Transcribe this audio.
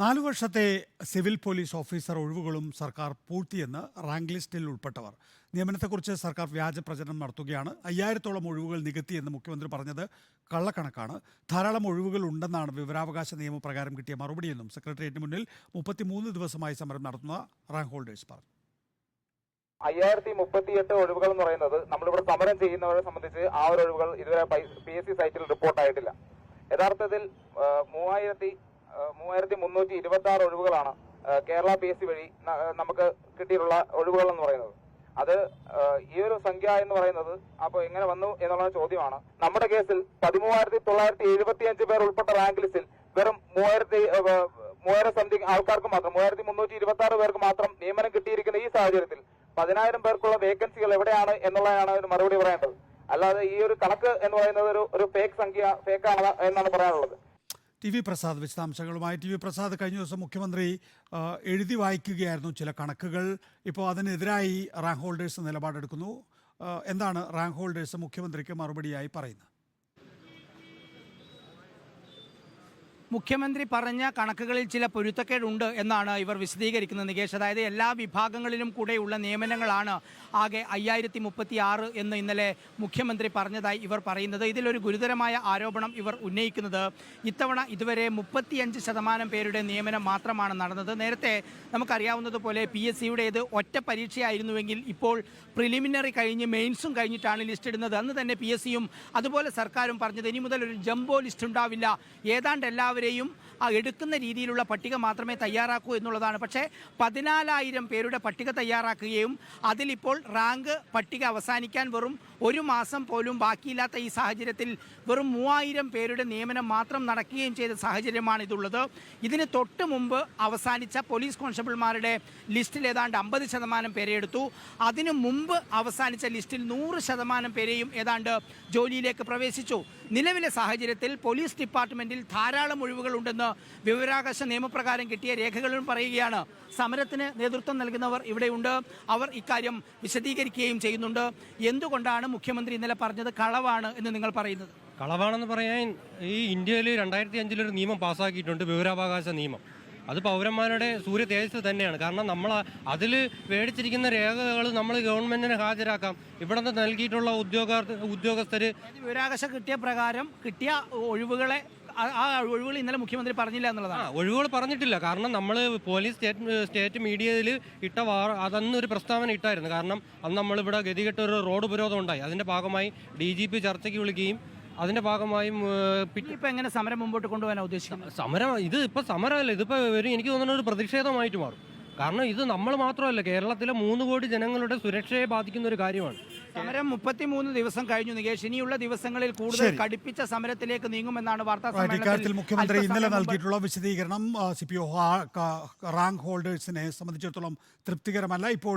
നാലു വർഷത്തെ civil police officer ഒഴിവുകളും സർക്കാർ പൂഴ്ത്തിയെന്ന് റാങ്ക് ലിസ്റ്റിൽ ഉൾപ്പെട്ടവർ. നിയമനത്തെക്കുറിച്ച് സർക്കാർ വ്യാജ പ്രചരണം നടത്തുകയാണ്. അയ്യായിരത്തോളം ഒഴിവുകൾ നികത്തിയെന്ന് മുഖ്യമന്ത്രി പറഞ്ഞത് കള്ളക്കണക്കാണ്. ധാരാളം ഒഴിവുകൾ ഉണ്ടെന്നാണ് വിവരാവകാശ നിയമപ്രകാരം കിട്ടിയ മറുപടിയെന്നും സെക്രട്ടേറിയറ്റിന് മുന്നിൽ മുപ്പത്തിമൂന്ന് ദിവസമായി സമരം നടത്തുന്ന റാങ്ക് ഹോൾഡേഴ്സ് പറഞ്ഞു. അയ്യായിരത്തി മുപ്പത്തിയെട്ട് ഒഴിവുകൾ എന്ന് പറയുന്നത് നമ്മളിവിടെ സമരം ചെയ്യുന്നവരെ സംബന്ധിച്ച് ആ ഒരു ഒഴിവുകൾ ഇതുവരെ പി എസ് സി സൈറ്റിൽ റിപ്പോർട്ടായിട്ടില്ല യഥാർത്ഥത്തിൽ മൂവായിരത്തി മൂവായിരത്തി മുന്നൂറ്റി ഇരുപത്തി ആറ് ഒഴിവുകളാണ് കേരള പി എസ് സി വഴി നമുക്ക് കിട്ടിയിട്ടുള്ള ഒഴിവുകൾ എന്ന് പറയുന്നത്. അത് ഈ ഒരു സംഖ്യ എന്ന് പറയുന്നത് അപ്പോൾ എങ്ങനെ വന്നു എന്നുള്ള ചോദ്യമാണ്. നമ്മുടെ കേസിൽ പതിമൂവായിരത്തി തൊള്ളായിരത്തി എഴുപത്തി അഞ്ച് പേർ ഉൾപ്പെട്ട റാങ്ക് ലിസ്റ്റിൽ വെറും മൂവായിരത്തി മൂവായിരം സംതിങ് ആൾക്കാർക്ക് മാത്രം മൂവായിരത്തി മുന്നൂറ്റി ഇരുപത്തി ആറ് പേർക്ക് മാത്രം നിയമനം കിട്ടിയിരിക്കുന്ന ഈ സാഹചര്യത്തിൽ പതിനായിരം പേർക്കുള്ള വേക്കൻസികൾ എവിടെയാണ് എന്നുള്ളതാണ് ഒരു മറുപടി പറയേണ്ടത്. അല്ലാതെ ഈ ഒരു കണക്ക് എന്ന് പറയുന്നത് ഒരു ഒരു ഫേക്ക് സംഖ്യ ഫേക്കാണ് എന്നാണ് പറയാനുള്ളത്. ടി വി പ്രസാദ് വിശദാംശങ്ങളുമായി. ടി വി പ്രസാദ് കഴിഞ്ഞ ദിവസം മുഖ്യമന്ത്രി എഴുതി വായിക്കുകയായിരുന്നു ചില കണക്കുകൾ. ഇപ്പോൾ അതിനെതിരായി റാങ്ക് ഹോൾഡേഴ്സ് നിലപാടെടുക്കുന്നു. എന്താണ് റാങ്ക് ഹോൾഡേഴ്സ് മുഖ്യമന്ത്രിക്ക് മറുപടിയായി പറയുന്നത്? മുഖ്യമന്ത്രി പറഞ്ഞ കണക്കുകളിൽ ചില പൊരുത്തക്കേടുണ്ട് എന്നാണ് ഇവർ വിശദീകരിക്കുന്നത് നികേഷ്. അതായത് എല്ലാ വിഭാഗങ്ങളിലും കൂടെയുള്ള നിയമനങ്ങളാണ് ആകെ അയ്യായിരത്തി മുപ്പത്തി ആറ് എന്ന് ഇന്നലെ മുഖ്യമന്ത്രി പറഞ്ഞതായി ഇവർ പറയുന്നത്. ഇതിലൊരു ഗുരുതരമായ ആരോപണം ഇവർ ഉന്നയിക്കുന്നത് ഇത്തവണ ഇതുവരെ മുപ്പത്തിയഞ്ച് ശതമാനം പേരുടെ നിയമനം മാത്രമാണ് നടന്നത്. നേരത്തെ നമുക്കറിയാവുന്നതുപോലെ പി എസ് സിയുടേത് ഒറ്റ പരീക്ഷയായിരുന്നുവെങ്കിൽ ഇപ്പോൾ പ്രിലിമിനറി കഴിഞ്ഞ് മെയിൻസും കഴിഞ്ഞിട്ടാണ് ലിസ്റ്റ് ഇടുന്നത് അന്ന് തന്നെ പി എസ് സിയും അതുപോലെ സർക്കാരും പറഞ്ഞത് ഇനി മുതൽ ഒരു ജംബോ ലിസ്റ്റ് ഉണ്ടാവില്ല ഏതാണ്ട് എല്ലാവരെയും എടുക്കുന്ന രീതിയിലുള്ള പട്ടിക മാത്രമേ തയ്യാറാക്കൂ എന്നുള്ളതാണ്. പക്ഷേ പതിനാലായിരം പേരുടെ പട്ടിക തയ്യാറാക്കുകയും അതിലിപ്പോൾ റാങ്ക് പട്ടിക അവസാനിക്കാൻ വെറും ഒരു മാസം പോലും ബാക്കിയില്ലാത്ത ഈ സാഹചര്യത്തിൽ വെറും മൂവായിരം പേരുടെ നിയമനം മാത്രം നടക്കുകയും ചെയ്ത സാഹചര്യമാണ് ഇതുള്ളത്. ഇതിന് തൊട്ട് മുമ്പ് അവസാനിച്ച പോലീസ് കോൺസ്റ്റബിൾമാരുടെ ലിസ്റ്റിൽ ഏതാണ്ട് അമ്പത് ശതമാനം പേരെ എടുത്തു. അതിനു മുമ്പ് അവസാനിച്ച ലിസ്റ്റിൽ നൂറ് ശതമാനം പേരെയും ഏതാണ്ട് ജോലിയിലേക്ക് പ്രവേശിച്ചു. നിലവിലെ സാഹചര്യത്തിൽ പോലീസ് ഡിപ്പാർട്ട്മെന്റിൽ ധാരാളം ഒഴിവുകളുണ്ടെന്ന് വിവരാകാശ നിയമപ്രകാരം കിട്ടിയ രേഖകളിലും പറയുകയാണ്. സമരത്തിന് നേതൃത്വം നൽകുന്നവർ ഇവിടെയുണ്ട്. അവർ ഇക്കാര്യം വിശദീകരിക്കുകയും ചെയ്യുന്നുണ്ട്. എന്തുകൊണ്ടാണ് മുഖ്യമന്ത്രി ഇന്നലെ പറഞ്ഞത് കളവാണ് എന്ന് നിങ്ങൾ പറയുന്നത്? കളവാണെന്ന് പറയാൻ ഈ ഇന്ത്യയിൽ രണ്ടായിരത്തി അഞ്ചിലൊരു നിയമം പാസ്സാക്കിയിട്ടുണ്ട് വിവരാവകാശ നിയമം. അത് പൗരന്മാരുടെ സൂര്യ തേജസ് തന്നെയാണ്. കാരണം നമ്മൾ അതിൽ മേടിച്ചിരിക്കുന്ന രേഖകൾ നമ്മൾ ഗവൺമെന്റിന് ഹാജരാക്കാം. ഇവിടെ നിന്ന് നൽകിയിട്ടുള്ള ഉദ്യോഗാർത്ഥ ഉദ്യോഗസ്ഥർ വിവരാകാശം കിട്ടിയ പ്രകാരം കിട്ടിയ ഒഴിവുകളെ ആ- ഒഴിവുകൾ ഇന്നലെ മുഖ്യമന്ത്രി പറഞ്ഞില്ല എന്നുള്ളതാണ്. ഒഴിവുകൾ പറഞ്ഞിട്ടില്ല. കാരണം നമ്മൾ പോലീസ് സ്റ്റേറ്റ് സ്റ്റേറ്റ് മീഡിയയിൽ ഇട്ട വാർ അതന്ന് ഒരു പ്രസ്താവന ഇട്ടായിരുന്നു. കാരണം അന്ന് നമ്മളിവിടെ ഗതികെട്ട ഒരു റോഡ് ഉപരോധം ഉണ്ടായി. അതിന്റെ ഭാഗമായി ഡി ജി പി ചർച്ചയ്ക്ക് വിളിക്കുകയും അതിന്റെ ഭാഗമായി പിന്നെ ഇപ്പൊ എങ്ങനെ സമരം മുമ്പോട്ട് കൊണ്ടുപോകാൻ ഉദ്ദേശിക്കുന്നത്? സമരം ഇത് ഇപ്പൊ സമരമല്ല. ഇതിപ്പോ ഒരു എനിക്ക് തോന്നുന്ന ഒരു പ്രതിഷേധമായിട്ട് മാറും. കാരണം ഇത് നമ്മൾ മാത്രമല്ല. കേരളത്തിലെ മൂന്ന് കോടി ജനങ്ങളുടെ സുരക്ഷയെ ബാധിക്കുന്ന ഒരു കാര്യമാണ്. സമരം മുപ്പത്തിമൂന്ന് ദിവസം കഴിഞ്ഞു നികേഷ് ഇനിയുള്ള ദിവസങ്ങളിൽ കൂടുതൽ. കടുപ്പിച്ച സമരത്തിലേക്ക് നീങ്ങുമെന്നാണ് വാർത്താ സമ്മേളനത്തിൽ മുഖ്യമന്ത്രി ഇന്നലെ നൽകിയിട്ടുള്ള വിശദീകരണം സി പി ഒ റാങ്ക് ഹോൾഡേഴ്സിനെ സംബന്ധിച്ചിടത്തോളം തൃപ്തികരമല്ല ഇപ്പോൾ